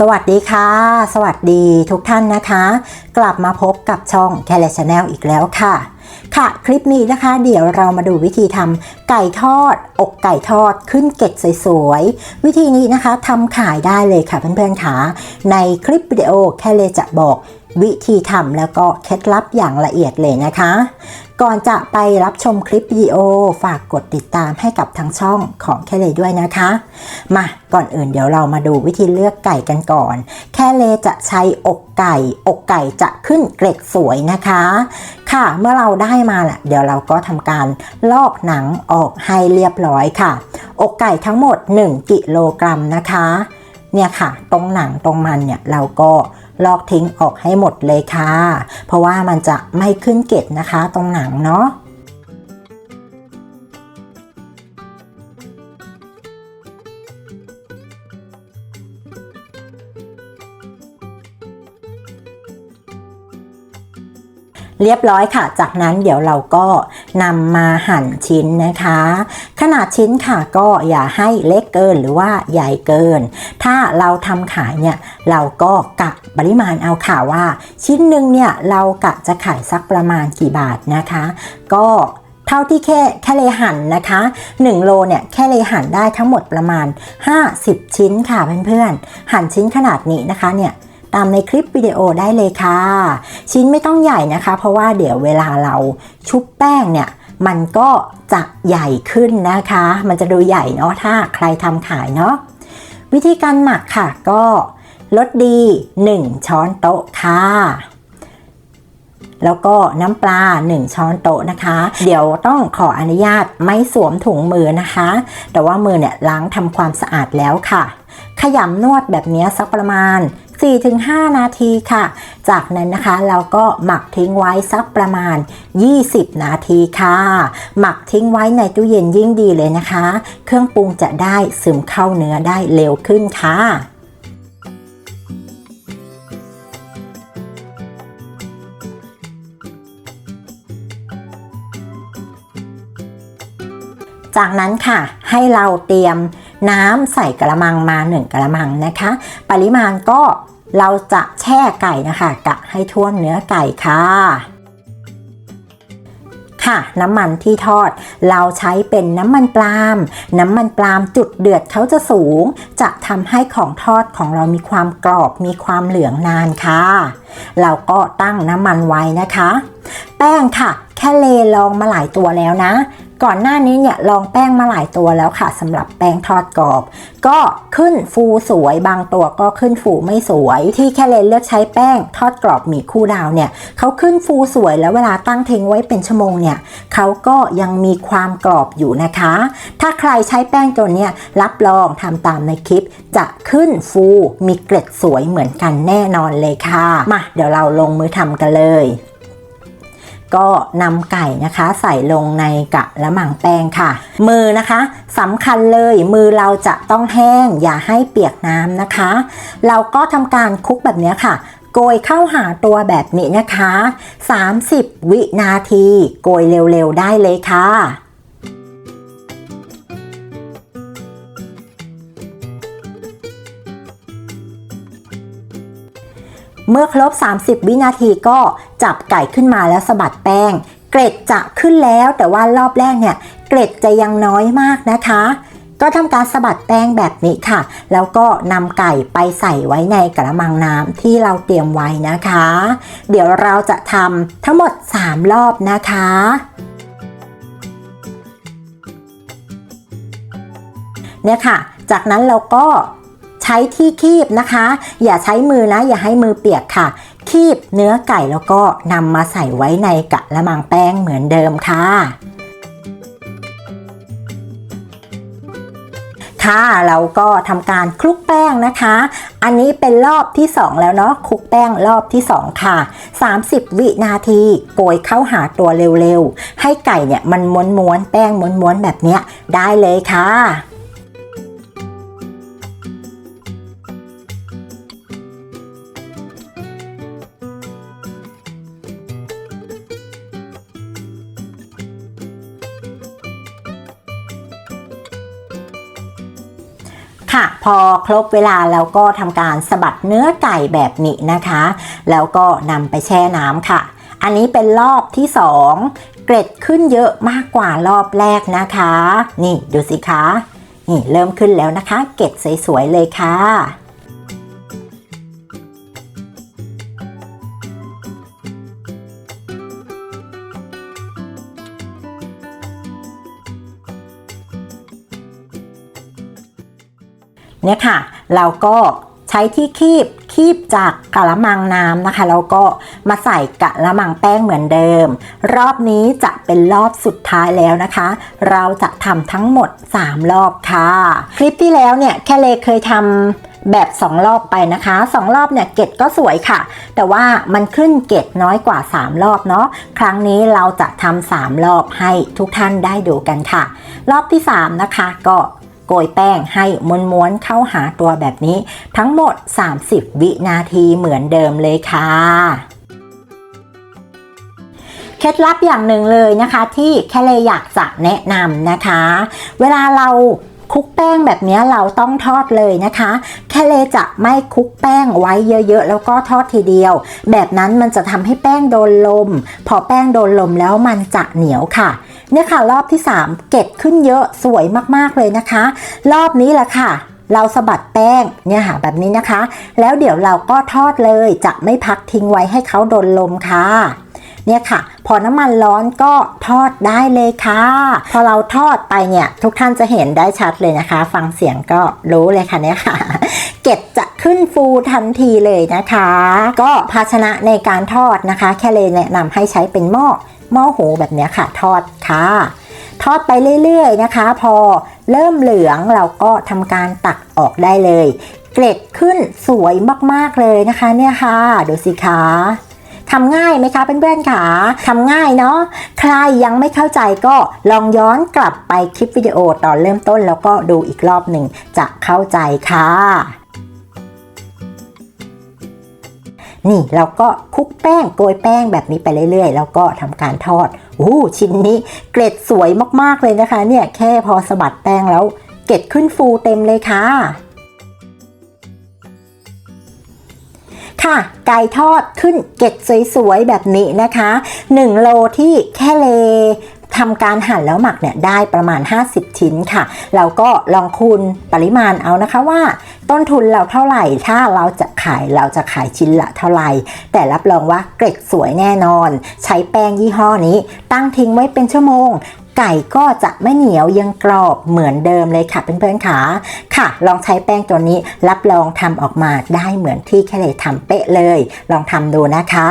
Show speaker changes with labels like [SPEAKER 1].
[SPEAKER 1] สวัสดีค่ะ สวัสดีทุกท่านนะคะ กลับมาพบกับช่อง c a l e Channel อีกแล้วค่ะ ค่ะคลิปนี้นะคะ เดี๋ยวเรามาดูวิธีทำไก่ทอด อกไก่ทอดขึ้นเกล็ดสวยๆ วิธีนี้นะคะทำขายได้เลยค่ะเพื่อนๆค่ะในคลิปวิดีโอแค่เลจะบอกวิธีทำแล้วก็เคล็ดลับอย่างละเอียดเลยนะคะ ก่อนจะไปรับชมคลิปวิดีโอฝากกดติดตามให้กับทางช่องของแค่เลยด้วยนะคะ มาก่อนอื่นเดี๋ยวเรามาดูวิธีเลือกไก่กันก่อน แค่เลจะใช้อกไก่ อกไก่จะขึ้นเกล็ดสวยนะคะ ค่ะเมื่อเราได้มาแหละเดี๋ยวเราก็ทำการลอกหนังออกให้เรียบร้อยค่ะ อกไก่ทั้งหมด 1 กิโลกรัมนะคะ เนี่ยค่ะ ตรงหนังตรงมันเนี่ยเราก็ ลอกทิ้งออกให้หมดเลยค่ะ เพราะว่ามันจะไม่ขึ้นเกล็ดนะคะ ตรงหนังเนาะ เรียบร้อยค่ะ จากนั้นเดี๋ยวเราก็นำมาหั่นชิ้นนะคะ ขนาดชิ้นค่ะก็อย่าให้เล็กเกินหรือว่าใหญ่เกิน ถ้าเราทำขายเนี่ยเราก็กะปริมาณเอาค่ะว่า ชิ้นหนึ่งเนี่ยเรากะจะขายสักประมาณกี่บาทนะคะ ก็เท่าที่แค่แค่เลหั่นนะคะ 1 โลเนี่ยแค่เลหั่นได้ทั้งหมดประมาณ 50 ชิ้นค่ะเพื่อนๆหั่นชิ้นขนาดนี้นะคะเนี่ย ตามในคลิปวิดีโอได้เลยค่ะ ชิ้นไม่ต้องใหญ่นะคะ เพราะว่าเดี๋ยวเวลาเราชุบแป้งเนี่ยมันก็จะใหญ่ขึ้นนะคะ มันจะดูใหญ่เนาะถ้าใครทำขายเนาะวิธีการหมักค่ะก็ลดดี 1 ช้อนโต๊ะค่ะแล้วก็น้ำปลา 1 ช้อนโต๊ะนะคะ เดี๋ยวต้องขออนุญาตไม่สวมถุงมือนะคะ แต่ว่ามือเนี่ยล้างทำความสะอาดแล้วค่ะ ขยำนวดแบบนี้สักประมาณ 4-5 นาทีค่ะ จากนั้นนะคะเราก็หมักทิ้งไว้สักประมาณ 20 นาทีค่ะ หมักทิ้งไว้ในตู้เย็นยิ่งดีเลยนะคะ เครื่องปรุงจะได้ซึมเข้าเนื้อได้เร็วขึ้นค่ะจากนั้นค่ะให้เราเตรียม น้ำใส่กระมังมา 1กระมังนะคะ ปริมาณก็เราจะแช่ไก่นะคะ กะให้ท่วมเนื้อไก่ค่ะค่ะน้ำมันที่ทอดเราใช้เป็นน้ำมันปาล์มน้ำมันปาล์มจุดเดือดเขาจะสูง จะทำให้ของทอดของเรามีความกรอบมีความเหลืองนานค่ะ เราก็ตั้งน้ำมันไว้นะคะ แป้งค่ะ แค่เลลองมาหลายตัวแล้วนะ ก่อนหน้านี้เนี่ยลองแป้งมาหลายตัวแล้วค่ะสำหรับแป้งทอดกรอบ ก็ขึ้นฟูสวยบางตัวก็ขึ้นฟูไม่สวย ที่แค่เลนเลือกใช้แป้งทอดกรอบหมี่คู่ดาวเนี่ยเขาขึ้นฟูสวยแล้วเวลาตั้งทิ้งไว้เป็นชั่วโมงเนี่ยเขาก็ยังมีความกรอบอยู่นะคะ ถ้าใครใช้แป้งตัวเนี้ยรับรองทำตามในคลิป จะขึ้นฟูมีเกล็ดสวยเหมือนกันแน่นอนเลยค่ะ มาเดี๋ยวเราลงมือทำกันเลย ก็นำไก่นะคะใส่ลงในกะละมังแป้งค่ะ มือนะคะสำคัญเลยมือเราจะต้องแห้งอย่าให้เปียกน้ำนะคะ เราก็ทำการคลุกแบบนี้ค่ะโกยเข้าหาตัวแบบนี้นะคะ 30 วินาที โกยเร็วๆได้เลยค่ะ เมื่อครบ 30 วินาทีก็จับไก่ขึ้นมาแล้วสะบัดแป้ง เกร็ดจะขึ้นแล้วแต่ว่ารอบแรกเนี่ยเกร็ดจะยังน้อยมากนะคะ ก็ทำการสะบัดแป้งแบบนี้ค่ะ แล้วก็นำไก่ไปใส่ไว้ในกระมังน้ำที่เราเตรียมไว้นะคะ เดี๋ยวเราจะทำทั้งหมด 3 รอบนะคะเนี่ยค่ะ จากนั้นเราก็ ใช้ที่คีบนะคะ อย่าใช้มือนะ อย่าให้มือเปียกค่ะ คีบเนื้อไก่แล้วก็นำมาใส่ไว้ในกะละมังแป้งเหมือนเดิมค่ะค่ะเราก็ทำการคลุกแป้งนะคะ อันนี้เป็นรอบที่ 2 แล้วเนาะคลุกแป้งรอบที่ 2 ค่ะ 30 วินาทีโกยเข้าหาตัวเร็วๆ ให้ไก่เนี่ยมันม้วนๆแป้งม้วนๆแบบเนี้ยได้เลยค่ะ ค่ะ พอครบเวลาแล้วก็ทำการสะบัดเนื้อไก่แบบนี้นะคะ แล้วก็นำไปแช่น้ำค่ะ อันนี้เป็นรอบที่ 2 เกร็ดขึ้นเยอะมากกว่ารอบแรกนะคะ นี่ดูสิคะนี่เริ่มขึ้นแล้วนะคะ เกร็ดสวยๆเลยค่ะ เนี่ยค่ะ เราก็ใช้ที่คีบคีบจากกะละมังน้ำนะคะแล้วก็มาใส่กะละมังแป้งเหมือนเดิม รอบนี้จะเป็นรอบสุดท้ายแล้วนะคะ เราจะทำทั้งหมด 3 รอบค่ะ คลิปที่แล้วเนี่ยแค่เลเคยทำแบบ 2 รอบไปนะคะ 2 รอบเนี่ยเกตก็สวยค่ะ แต่ว่ามันขึ้นเกตน้อยกว่า 3 รอบเนาะครั้งนี้เราจะทำ3รอบให้ทุกท่านได้ดูกันค่ะ รอบที่ 3 นะคะก็ โกยแป้งให้ม้วนๆเข้าหาตัวแบบนี้ ทั้งหมด 30 วินาทีเหมือนเดิมเลยค่ะเคล็ดลับอย่างหนึ่งเลยนะคะ ที่แค่เลยอยากจะแนะนำนะคะ เวลาเราคลุกแป้งแบบนี้เราต้องทอดเลยนะคะ แค่เลยจะไม่คลุกแป้งไว้เยอะๆ แล้วก็ทอดทีเดียว แบบนั้นมันจะทำให้แป้งโดนลม พอแป้งโดนลมแล้วมันจะเหนียวค่ะ เนี่ยค่ะรอบที่ 3 เก็บขึ้นเยอะสวยมากๆเลยนะคะ รอบนี้แหละค่ะ เราสะบัดแป้งเนี่ยค่ะแบบนี้นะคะ แล้วเดี๋ยวเราก็ทอดเลยจะไม่พักทิ้งไว้ให้เขาโดนลมค่ะเนี่ยค่ะ พอน้ำมันร้อนก็ทอดได้เลยค่ะ พอเราทอดไปเนี่ยทุกท่านจะเห็นได้ชัดเลยนะคะ ฟังเสียงก็รู้เลยค่ะเนี่ยค่ะ เกล็ดจะขึ้นฟูทันทีเลยนะคะ ก็ภาชนะในการทอดนะคะ แค่เลยแนะนำให้ใช้เป็นหม้อ หม้อหูแบบนี้ค่ะ ทอดค่ะ ทอดไปเรื่อยๆนะคะ พอเริ่มเหลืองเราก็ทำการตักออกได้เลย เกล็ดขึ้นสวยมากๆเลยนะคะเนี่ยค่ะ ดูสิคะทำง่ายไหมคะเพื่อนๆค่ะทำง่ายเนาะ ใครยังไม่เข้าใจก็ลองย้อนกลับไปคลิปวิดีโอตอนเริ่มต้น แล้วก็ดูอีกรอบหนึ่งจะเข้าใจค่ะ นี่เราก็คลุกแป้งโกยแป้งแบบนี้ไปเรื่อยๆ แล้วก็ทำการทอดอู้ชิ้นนี้เกล็ดสวยมากๆเลยนะคะ เนี่ยแค่พอสะบัดแป้งแล้วเกล็ดขึ้นฟูเต็มเลยค่ะค่ะไก่ทอดขึ้นเกล็ดสวยๆ แบบนี้นะคะ 1 โลที่แค่เล ทำการหั่นแล้วหมักเนี่ยได้ประมาณ 50 ชิ้นค่ะเราก็ลองคูณปริมาณเอานะคะว่า ต้นทุนเราเท่าไหร่ ถ้าเราจะขายเราจะขายชิ้นละเท่าไหร่ แต่รับรองว่าเกร็ดสวยแน่นอน ใช้แป้งยี่ห้อนี้ ตั้งทิ้งไว้เป็นชั่วโมงไก่ก็จะไม่เหนียวยังกรอบเหมือนเดิมเลยค่ะเพื่อนๆค่ะค่ะ ลองใช้แป้งตัวนี้รับรองทำออกมาได้เหมือนที่แค่เลยทำเป๊ะเลย ลองทำดูนะคะ